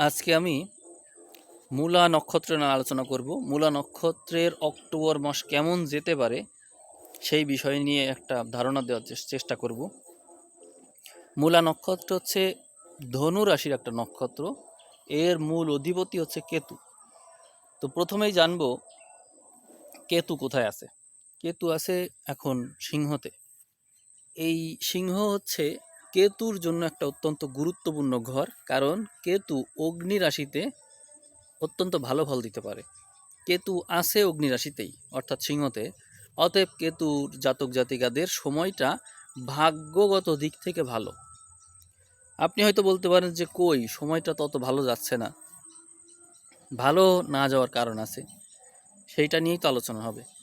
আজকে আমি মূলা নক্ষত্র নিয়ে আলোচনা করব। মূলা নক্ষত্রের অক্টোবর মাস কেমন যেতে পারে সেই বিষয় নিয়ে একটা ধারণা দেওয়ার চেষ্টা করব। মূলা নক্ষত্র হচ্ছে ধনু রাশির একটা নক্ষত্র। এর মূল অধিপতি হচ্ছে কেতু। তো প্রথমেই জানব কেতু কোথায় আছে। কেতু আছে এখন সিংহতে। এই সিংহ হচ্ছে কেতুর জন্য একটা অত্যন্ত গুরুত্বপূর্ণ ঘর, কারণ কেতু অগ্নি রাশিতে অত্যন্ত ভালো ফল দিতে পারে। কেতু আছে অগ্নি রাশিতেই, অর্থাৎ সিংহতে। অতএব কেতুর জাতক জাতিকাদের সময়টা ভাগ্যগত দিক থেকে ভালো। আপনি হয়তো বলতে পারেন যে, কই, সময়টা তত ভালো যাচ্ছে না। ভালো না যাওয়ার কারণ আছে। সেইটা নিয়েই তো আলোচনা হবে।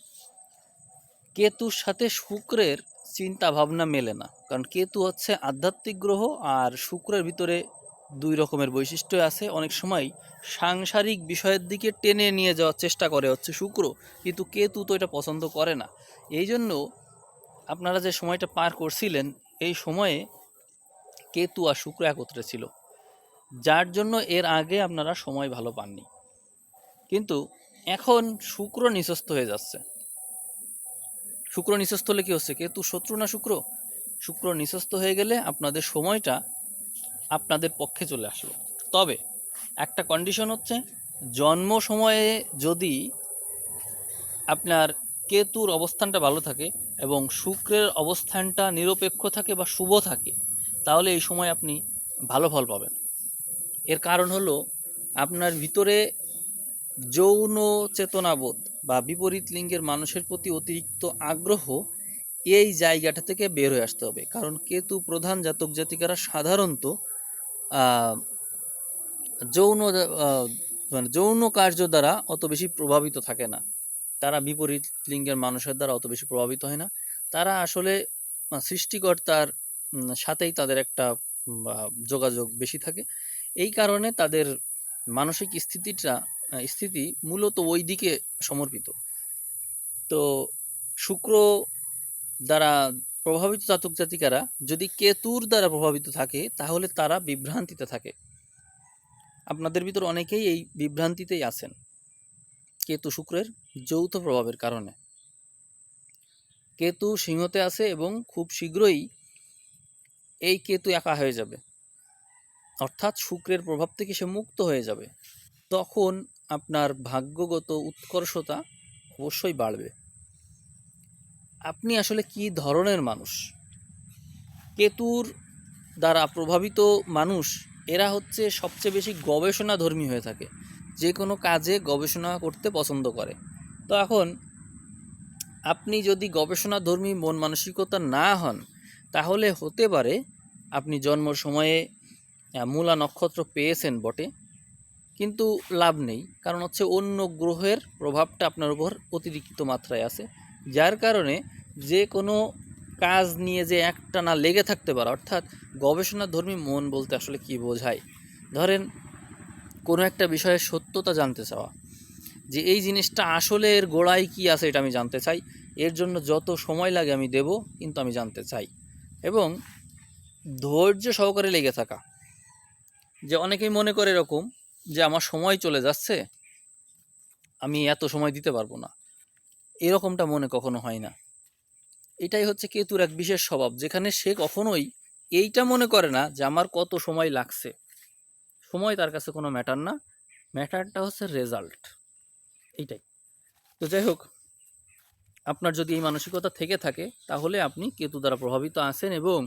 কেতুর সাথে শুক্রের চিন্তা ভাবনা মেলে না। কারণ কেতু হচ্ছে আধ্যাত্মিক গ্রহ আর শুক্রের ভিতরে দুই রকমের বৈশিষ্ট্য আছে। অনেক সময় সাংসারিক বিষয়ের দিকে টেনে নিয়ে যাওয়ার চেষ্টা করে হচ্ছে শুক্র, কিন্তু কেতু তো এটা পছন্দ করে না। এই জন্য আপনারা যে সময়টা পার করছিলেন, এই সময়ে কেতু আর শুক্র একত্রে ছিল। যার জন্য এর আগে আপনারা সময় ভালো পাননি। কিন্তু এখন শুক্র নিঃস্ত হয়ে যাচ্ছে। শুক্র নিঃস্ত হলে কি হচ্ছে? কেতু শত্রু না শুক্র? শুক্র নিঃস্ত হয়ে গেলে আপনাদের সময়টা আপনাদের পক্ষে চলে আসলো। তবে একটা কন্ডিশন হচ্ছে, জন্ম সময়ে যদি আপনার কেতুর অবস্থানটা ভালো থাকে এবং শুক্রের অবস্থানটা নিরপেক্ষ থাকে বা শুভ থাকে, তাহলে এই সময় আপনি ভালো ফল পাবেন। এর কারণ হলো, আপনার ভিতরে যৌন চেতনাবোধ বা বিপরীত লিঙ্গের মানুষের প্রতি অতিরিক্ত আগ্রহ, এই জায়গাটা থেকে বের হয়ে আসতে হবে। কারণ কেতু প্রধান জাতক জাতিকারা সাধারণত যৌন মানে যৌন কার্য দ্বারা অত বেশি প্রভাবিত থাকে না। তারা বিপরীত লিঙ্গের মানুষের দ্বারা অত বেশি প্রভাবিত হয় না। তারা আসলে সৃষ্টিকর্তার সাথেই তাদের একটা যোগাযোগ বেশি থাকে। এই কারণে তাদের মানসিক স্থিতিটা স্থিতি মূলত ওই দিকে সমর্পিত। তো শুক্র দ্বারা প্রভাবিত জাতক জাতিকারা যদি কেতুর দ্বারা প্রভাবিত থাকে, তাহলে তারা বিভ্রান্তিতে থাকে। আপনাদের ভিতর অনেকেই এই বিভ্রান্তিতেই আছেন, কেতু শুক্রের যৌথ প্রভাবের কারণে। কেতু সিংহতে আছে এবং খুব শীঘ্রই এই কেতু একা হয়ে যাবে। অর্থাৎ শুক্রের প্রভাব থেকে সে মুক্ত হয়ে যাবে। তখন আপনার ভাগ্যগত উৎকর্ষতা অবশ্যই বাড়বে। আপনি আসলে কি ধরনের মানুষ? কেতুর দ্বারা প্রভাবিত মানুষ, এরা হচ্ছে সবচেয়ে বেশি গবেষণাধর্মী হয়ে থাকে। যে কোনো কাজে গবেষণা করতে পছন্দ করে। তো এখন আপনি যদি গবেষণাধর্মী মন মানসিকতা না হন, তাহলে হতে পারে আপনি জন্ম সময়ে মূলা নক্ষত্র পেয়েছেন বটে। কিন্তু লাভ নেই। কারণ হচ্ছে অন্য গ্রহের প্রভাবটা আপনার উপর অতিরিক্ত মাত্রায় আছে। যার কারণে যে কোনো কাজ নিয়ে যে একটানা লেগে থাকতে পারে, অর্থাৎ গবেষণাধর্মী মন বলতে আসলে কি বোঝায়? ধরেন, কোনো একটা বিষয়ের সত্যতা জানতে চাওয়া, যে এই জিনিসটা আসলে এর গোড়ায় কি আছে এটা আমি জানতে চাই, এর জন্য যত সময় লাগে আমি দেব, কিন্তু আমি জানতে চাই। এবং ধৈর্য সহকারে লেগে থাকা, যে অনেকেই মনে করে এরকম যে আমার সময় চলে যাচ্ছে, আমি এত সময় দিতে পারব না। এরকমটা মনে কখনো হয় না। এটাই হচ্ছে কেতুর এক বিশেষ স্বভাব, যেখানে সে কখনোই এইটা মনে করে না যে আমার কত সময় লাগছে। সময় তার কাছে কোনো ম্যাটার না ম্যাটারটা হচ্ছে রেজাল্ট এইটাই তো যাই হোক, আপনার যদি এই মানসিকতা থেকে থাকে, তাহলে আপনি কেতু দ্বারা প্রভাবিত আছেন এবং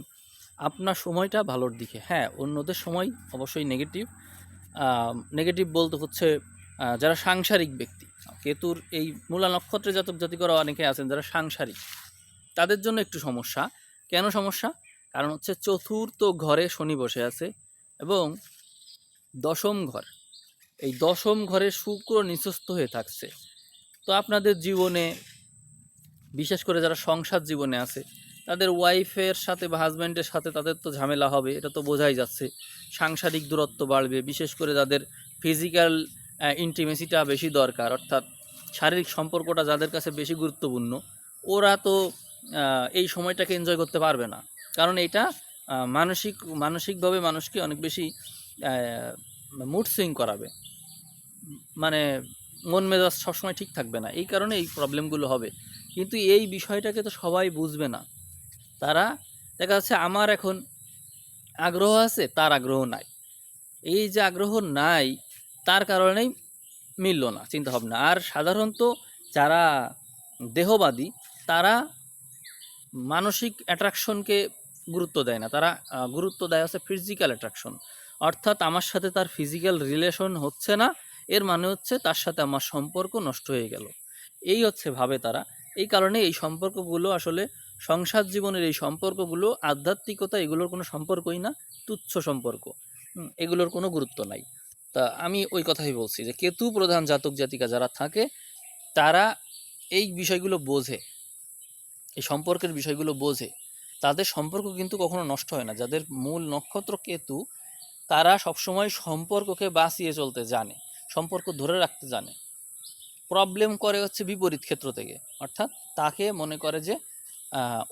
আপনার সময়টা ভালোর দিকে। হ্যাঁ অন্যদের সময় অবশ্যই নেগেটিভ নেগেটিভ বলতে হচ্ছে যারা সাংসারিক ব্যক্তি। কেতুর এই মূলা নক্ষত্রে জাতক জাতিকরা অনেকে আছেন যারা সাংসারিক। তাদের জন্য একটু সমস্যা। কেন সমস্যা? কারণ হচ্ছে চতুর্থ ঘরে শনি বসে আছে এবং দশম ঘর। এই দশম ঘরে শুক্র নিঃস্ত হয়ে থাকছে। তো আপনাদের জীবনে, বিশেষ করে যারা সংসার জীবনে আছে তাদের ওয়াইফের সাথে বা হাজব্যান্ডের সাথে তাদের তো ঝামেলা হবে, এটা তো বোঝাই যাচ্ছে। সাংসারিক দূরত্ব বাড়বে, বিশেষ করে যাদের ফিজিক্যাল ইন্টিমেসিটা বেশি দরকার। অর্থাৎ শারীরিক সম্পর্কটা যাদের কাছে বেশি গুরুত্বপূর্ণ, ওরা তো এই সময়টাকে এনজয় করতে পারবে না। কারণ এটা মানসিক, মানসিকভাবে মানুষকে অনেক বেশি মুড সুইং করাবে। মানে মন মেজাজ সবসময় ঠিক থাকবে না। এই কারণে এই প্রবলেমগুলো হবে। কিন্তু এই বিষয়টাকে তো সবাই বুঝবে না। তারা, দেখা যাচ্ছে আমার এখন আগ্রহ আছে, তার আগ্রহ নাই। এই যে আগ্রহ নাই, তার কারণেই মিলল না চিন্তা ভাবনা আর সাধারণত যারা দেহবাদী, তারা মানসিক অ্যাট্রাকশনকে গুরুত্ব দেয় না। তারা গুরুত্ব দেয় হচ্ছে ফিজিক্যাল অ্যাট্রাকশন অর্থাৎ আমার সাথে তার ফিজিক্যাল রিলেশন হচ্ছে না, এর মানে হচ্ছে তার সাথে আমার সম্পর্ক নষ্ট হয়ে গেল। এই হচ্ছে ভাবে তারা। এই কারণে এই সম্পর্কগুলো আসলে সংসার জীবনের এই সম্পর্কগুলো আধ্যাত্মিকতা এগুলোর কোনো সম্পর্কই না, তুচ্ছ সম্পর্ক। এগুলোর কোনো গুরুত্ব নাই। তা আমি ওই কথাই বলছি যে কেতু প্রধান জাতক জাতিকা যারা থাকে, তারা এই বিষয়গুলো বোঝে, এই সম্পর্কের বিষয়গুলো বোঝে। তাদের সম্পর্ক কিন্তু কখনো নষ্ট হয় না। যাদের মূল নক্ষত্র কেতু, তারা সবসময় সম্পর্ককে বাঁচিয়ে চলতে জানে, সম্পর্ক ধরে রাখতে জানে। প্রবলেম করে হচ্ছে বিপরীত ক্ষেত্র থেকে। অর্থাৎ তাকে মনে করে যে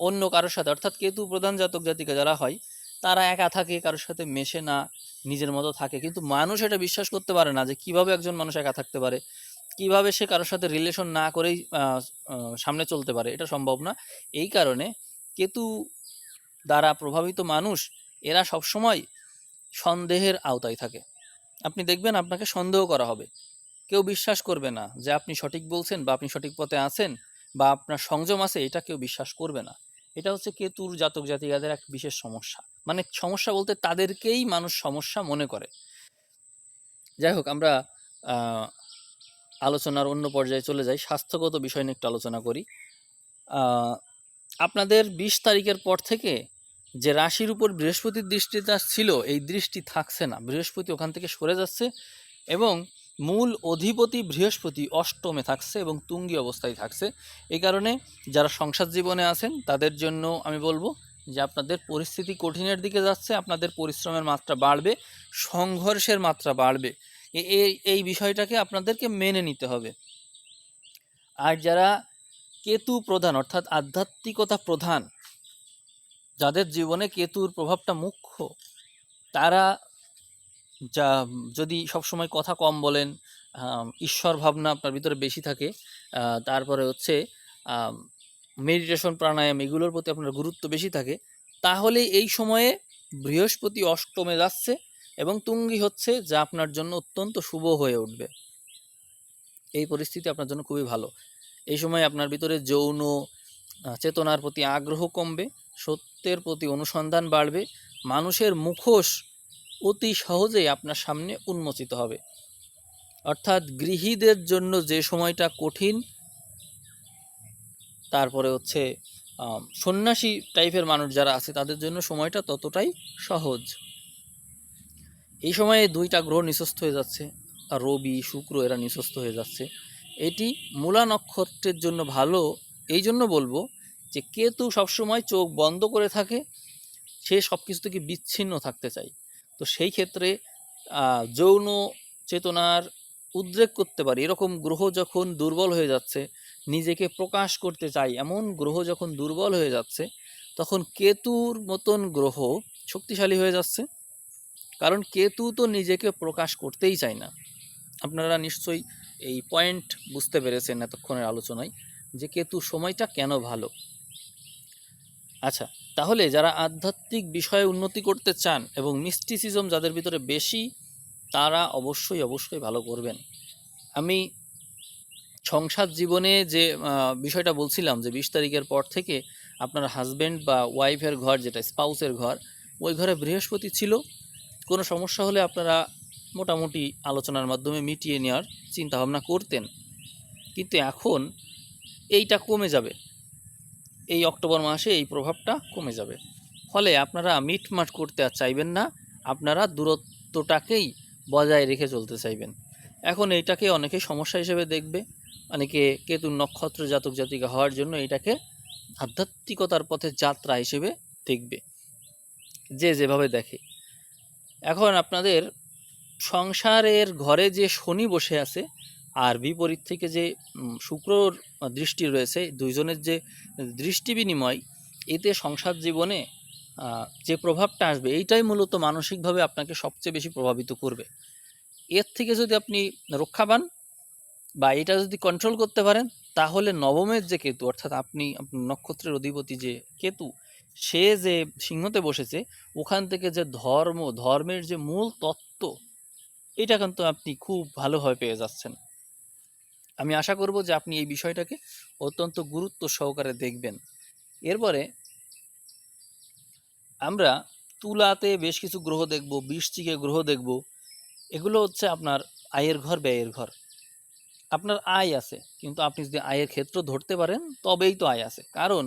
অন্য কারোর সাথে, অর্থাৎ কেতু প্রধান জাতক জাতিকা যারা হয়, তারা একা থাকে, কারোর সাথে মেশে না, নিজের মতো থাকে। কিন্তু মানুষ এটা বিশ্বাস করতে পারে না যে কীভাবে একজন মানুষ একা থাকতে পারে, কীভাবে সে কারোর সাথে রিলেশন না করেই সামনে চলতে পারে, এটা সম্ভব না। এই কারণে কেতু দ্বারা প্রভাবিত মানুষ, এরা সবসময় সন্দেহের আওতায় থাকে। আপনি দেখবেন আপনাকে সন্দেহ করা হবে। কেউ বিশ্বাস করবে না যে আপনি সঠিক বলছেন বা আপনি সঠিক পথে আছেন। বা আপনার সংযম আছে, এটা কেউ বিশ্বাস করবে না। এটা হচ্ছে কেতুর জাতক জাতিকাদের এক বিশেষ সমস্যা। মানে সমস্যা বলতে তাদেরকেই মানুষ সমস্যা মনে করে। যাই হোক, আমরা আলোচনার অন্য পর্যায়ে চলে যাই। স্বাস্থ্যগত বিষয় নিয়ে একটু আলোচনা করি। আপনাদের বিশ তারিখের পর থেকে যে রাশির উপর বৃহস্পতির দৃষ্টিটা ছিল, এই দৃষ্টি থাকছে না। বৃহস্পতি ওখান থেকে সরে যাচ্ছে এবং মূল অধিপতি বৃহস্পতি অষ্টমে থাকছে এবং তুঙ্গি অবস্থায় থাকছে। এই কারণে যারা সংসার জীবনে আছেন, তাদের জন্য আমি বলব যে আপনাদের পরিস্থিতি কঠিনের দিকে যাচ্ছে, আপনাদের পরিশ্রমের মাত্রা বাড়বে, সংঘর্ষের মাত্রা বাড়বে। এই এই বিষয়টাকে আপনাদেরকে মেনে নিতে হবে। আর যারা কেতু প্রধান, অর্থাৎ আধ্যাত্মিকতা প্রধান, যাদের জীবনে কেতুর প্রভাবটা মুখ্য, তারা যা যদি সবসময় কথা কম বলেন ঈশ্বর ভাবনা আপনার ভিতরে বেশি থাকে। তারপরে হচ্ছে মেডিটেশন প্রাণায়াম এগুলোর প্রতি আপনার গুরুত্ব বেশি থাকে। তাহলে এই সময়ে বৃহস্পতি অষ্টমে যাচ্ছে এবং তুঙ্গি হচ্ছে যা আপনার জন্য অত্যন্ত শুভ হয়ে উঠবে। এই পরিস্থিতি আপনার জন্য খুবই ভালো। এই সময় আপনার ভিতরে যৌন চেতনার প্রতি আগ্রহ কমবে, সত্যের প্রতি অনুসন্ধান বাড়বে, মানুষের মুখোশ অতি সহজেই আপনার সামনে উন্মোচিত হবে। অর্থাৎ গৃহীদের জন্য যে সময়টা কঠিন, তারপরে হচ্ছে সন্ন্যাসী টাইপের মানুষ যারা আছে, তাদের জন্য সময়টা ততটাই সহজ। এই সময়ে দুইটা গ্রহ নিঃস্ত হয়ে যাচ্ছে, রবি, শুক্র, এরা নিঃস্ত হয়ে যাচ্ছে। এটি মূলা নক্ষত্রের জন্য ভালো। এই জন্য বলব যে, কেতু সবসময় চোখ বন্ধ করে থাকে, সে সব কিছু থেকে বিচ্ছিন্ন থাকতে চায়। তো সেই ক্ষেত্রে যৌন চেতনার উদ্রেক করতে পারে। এরকম গ্রহ যখন দুর্বল হয়ে যাচ্ছে, নিজেকে প্রকাশ করতে চাই এমন গ্রহ যখন দুর্বল হয়ে যাচ্ছে, তখন কেতুর মতন গ্রহ শক্তিশালী হয়ে যাচ্ছে। কারণ কেতু তো নিজেকে প্রকাশ করতেই চায় না। আপনারা নিশ্চয়ই এই পয়েন্ট বুঝতে পেরেছেন এতক্ষণের আলোচনায় যে কেতু সময়টা কেন ভালো? আচ্ছা তাহলে যারা আধ্যাত্মিক বিষয়ে উন্নতি করতে চান এবং মিস্টিসিজম যাদের ভিতরে বেশি, তারা অবশ্যই অবশ্যই ভালো করবেন। আমি সংসার জীবনে যে বিষয়টা বলছিলাম যে, বিশ তারিখের পর থেকে আপনার হাজব্যান্ড বা ওয়াইফের ঘর যেটা স্পাউসের ঘর, ওই ঘরে বৃহস্পতি ছিল। কোনো সমস্যা হলে আপনারা মোটামুটি আলোচনার মাধ্যমে মিটিয়ে নেওয়ার চিন্তাভাবনা করতেন। কিন্তু এখন এইটা কমে যাবে। এই অক্টোবর মাসে এই প্রভাবটা কমে যাবে। ফলে আপনারা মিটমাট করতে আর চাইবেন না, আপনারা দূরত্বটাকেই বজায় রেখে চলতে চাইবেন। এখন এইটাকে অনেকে সমস্যা হিসেবে দেখবে, অনেকে কেতুর নক্ষত্র জাতক জাতিকা হওয়ার জন্য এটাকে আধ্যাত্মিকতার পথে যাত্রা হিসেবে দেখবে, যে যেভাবে দেখে। এখন আপনাদের সংসারের ঘরে যে শনি বসে আছে আর বিপরীত থেকে যে শুক্রর দৃষ্টি রয়েছে, দুইজনের যে দৃষ্টি বিনিময়, এতে সংসার জীবনে যে প্রভাবটা আসবে, এইটাই মূলত মানসিকভাবে আপনাকে সবচেয়ে বেশি প্রভাবিত করবে। এর থেকে যদি আপনি রক্ষা পান বা এটা যদি কন্ট্রোল করতে পারেন, তাহলে নবমের যে কেতু, অর্থাৎ আপনি নক্ষত্রের অধিপতি যে কেতু, সে যে সিংহতে বসেছে, ওখান থেকে যে ধর্ম, ধর্মের যে মূল তত্ত্ব, এটা কিন্তু আপনি খুব ভালোভাবে পেয়ে যাচ্ছেন। আমি আশা করব যে আপনি এই বিষয়টাকে অত্যন্ত গুরুত্ব সহকারে দেখবেন। এরপরে আমরা তুলাতে বেশ কিছু গ্রহ দেখব, বৃশ্চিকে গ্রহ দেখব। এগুলো হচ্ছে আপনার আয়ের ঘর, ব্যয়ের ঘর। আপনার আয় আছে, কিন্তু আপনি যদি আয়ের ক্ষেত্র ধরতে পারেন, তবেই তো আয় আছে। কারণ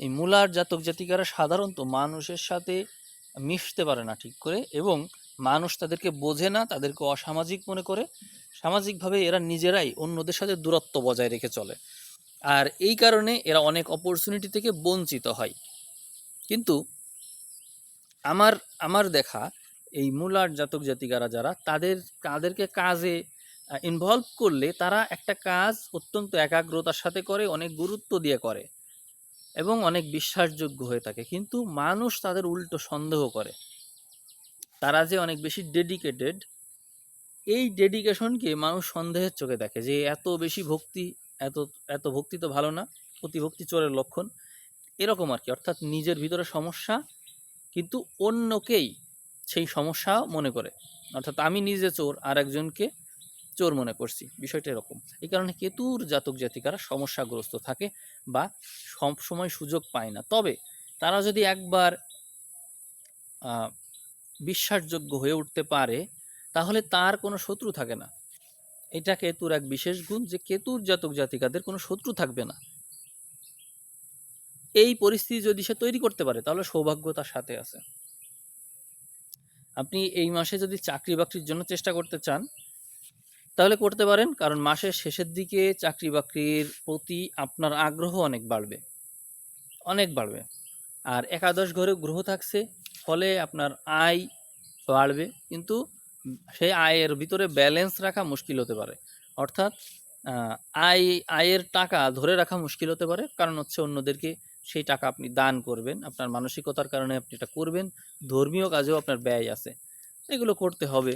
এই মূলার জাতক জাতিকারা সাধারণত মানুষের সাথে মিশতে পারে না ঠিক করে এবং মানুষ তাদেরকে বোঝে না, তাদেরকে অসামাজিক মনে করে। সামাজিকভাবে এরা নিজেরাই অন্যদের সাথে দূরত্ব বজায় রেখে চলে। আর এই কারণে এরা অনেক অপরচুনিটি থেকে বঞ্চিত হয়। কিন্তু আমার আমার দেখা এই মূলার জাতক জাতিকারা যারা, তাদের, তাদেরকে কাজে ইনভলভ করলে তারা একটা কাজ অত্যন্ত একাগ্রতার সাথে করে, অনেক গুরুত্ব দিয়ে করে এবং অনেক বিশ্বাসযোগ্য হয়ে থাকে। কিন্তু মানুষ তাদের উল্টো সন্দেহ করে। তারা যে অনেক বেশি ডেডিকেটেড এই ডেডিকেশনকে মানুষ সন্দেহের চোখে দেখে যে এত বেশি ভক্তি, এত এত ভক্তি তো ভালো না অতিভক্তি চোরের লক্ষণ। এরকম আর কি অর্থাৎ নিজের ভিতরে সমস্যা, কিন্তু অন্যকেই সেই সমস্যা মনে করে। অর্থাৎ আমি নিজে চোর আর একজনকে চোর মনে করছি। বিষয়টা এরকম। এই কারণে কেতুর জাতক জাতিকারা সমস্যাগ্রস্ত থাকে বা সব সময় সুযোগ পায় না। তবে তারা যদি একবার বিশ্বাসযোগ্য হয়ে উঠতে পারে তাহলে তার কোনো শত্রু থাকে না। এটা কেতুর এক বিশেষ গুণ যে কেতুর জাতক জাতিকাদের কোনো শত্রু থাকবে না। এই পরিস্থিতি যদি সে তৈরি করতে পারে, তাহলে সৌভাগ্য তার সাথে আছে। আপনি এই মাসে যদি চাকরি বাকরির জন্য চেষ্টা করতে চান, তাহলে করতে পারেন, কারণ মাসের শেষের দিকে চাকরি বাকরির প্রতি আপনার আগ্রহ অনেক বাড়বে। অনেক বাড়বে। আর একাদশ ঘরে গ্রহ থাকছে, ফলে আপনার আয় বাড়বে। কিন্তু সেই আয়ের ভিতরে ব্যালেন্স রাখা মুশকিল হতে পারে। অর্থাৎ আয়, আয়ের টাকা ধরে রাখা মুশকিল হতে পারে। কারণ হচ্ছে অন্যদেরকে সেই টাকা আপনি দান করবেন। আপনার মানসিকতার কারণে আপনি এটা করবেন। ধর্মীয় কাজেও আপনার ব্যয় আছে। এগুলো করতে হবে।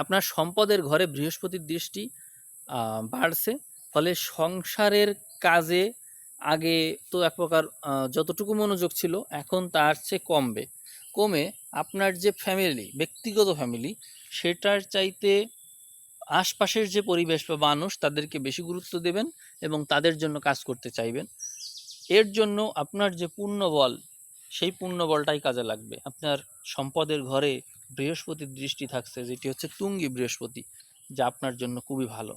আপনার সম্পদের ঘরে বৃহস্পতির দৃষ্টি বাড়ছে। ফলে সংসারের কাজে আগে তো এক প্রকার যতটুকু মনোযোগ ছিল, এখন তার চেয়ে কমবে। কমে আপনার যে ফ্যামিলি ব্যক্তিগত ফ্যামিলি সেটার চাইতে আশপাশের যে পরিবেশ বা মানুষ, তাদেরকে বেশি গুরুত্ব দেবেন এবং তাদের জন্য কাজ করতে চাইবেন। এর জন্য আপনার যে পুণ্যবল, সেই পুণ্যবলটাই কাজে লাগবে। আপনার সম্পদের ঘরে বৃহস্পতির দৃষ্টি থাকছে, যেটি হচ্ছে তুঙ্গি বৃহস্পতি, যা আপনার জন্য খুবই ভালো।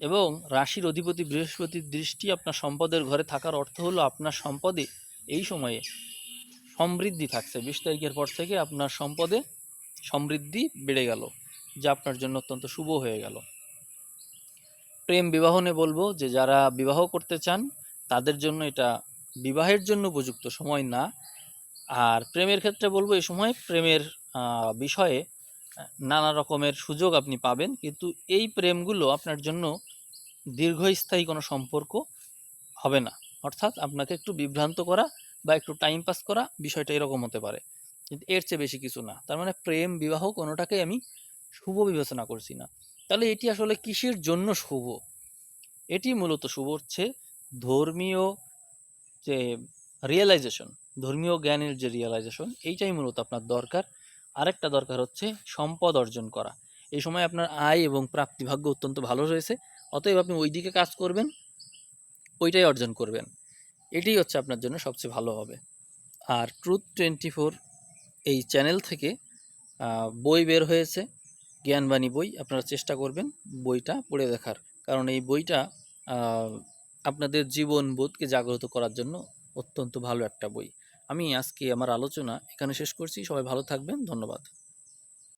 এবং রাশির অধিপতি বৃহস্পতির দৃষ্টি আপনার সম্পদের ঘরে থাকার অর্থ হলো আপনার সম্পদে এই সময়ে সমৃদ্ধি থাকছে। বিশ তারিখের পর থেকে আপনার সম্পদে সমৃদ্ধি বেড়ে গেল, যা আপনার জন্য অত্যন্ত শুভ হয়ে গেল। প্রেম বিবাহ নিয়ে বলব যে, যারা বিবাহ করতে চান, তাদের জন্য এটা বিবাহের জন্য উপযুক্ত সময় না। আর প্রেমের ক্ষেত্রে বলব, এই সময় প্রেমের বিষয়ে নানা রকমের সুযোগ আপনি পাবেন, কিন্তু এই প্রেমগুলো আপনার জন্য দীর্ঘস্থায়ী কোনো সম্পর্ক হবে না। অর্থাৎ আপনাকে একটু বিভ্রান্ত করা বা একটু টাইম পাস করা বিষয়টা এরকম হতে পারে। কিন্তু এর চেয়ে বেশি কিছু না। তার মানে প্রেম, বিবাহ কোনোটাকেই আমি শুভ বিবেচনা করছি না। তাহলে এটি আসলে কিসের জন্য শুভ? এটি মূলত শুভ হচ্ছে ধর্মীয় যে রিয়েলাইজেশন ধর্মীয় জ্ঞানের যে রিয়েলাইজেশন এইটাই মূলত আপনার দরকার। আরেকটা দরকার হচ্ছে সম্পদ অর্জন করা। এই সময় আপনার আয় এবং প্রাপ্তিভাগ্য অত্যন্ত ভালো রয়েছে। অতএব আপনি ওই দিকে কাজ করবেন, ওইটাই অর্জন করবেন। এটাই হচ্ছে আপনার জন্য সবচেয়ে ভালো হবে। আর ট্রুথ টোয়েন্টি ফোর এই চ্যানেল থেকে বই বের হয়েছে, জ্ঞানবাণী বই, আপনারা চেষ্টা করবেন বইটা পড়ে দেখার। কারণ এই বইটা আপনাদের জীবন বোধকে জাগ্রত করার জন্য অত্যন্ত ভালো একটা বই। আমি আজকে আমার আলোচনা এখানে শেষ করছি, সবাই ভালো থাকবেন, ধন্যবাদ।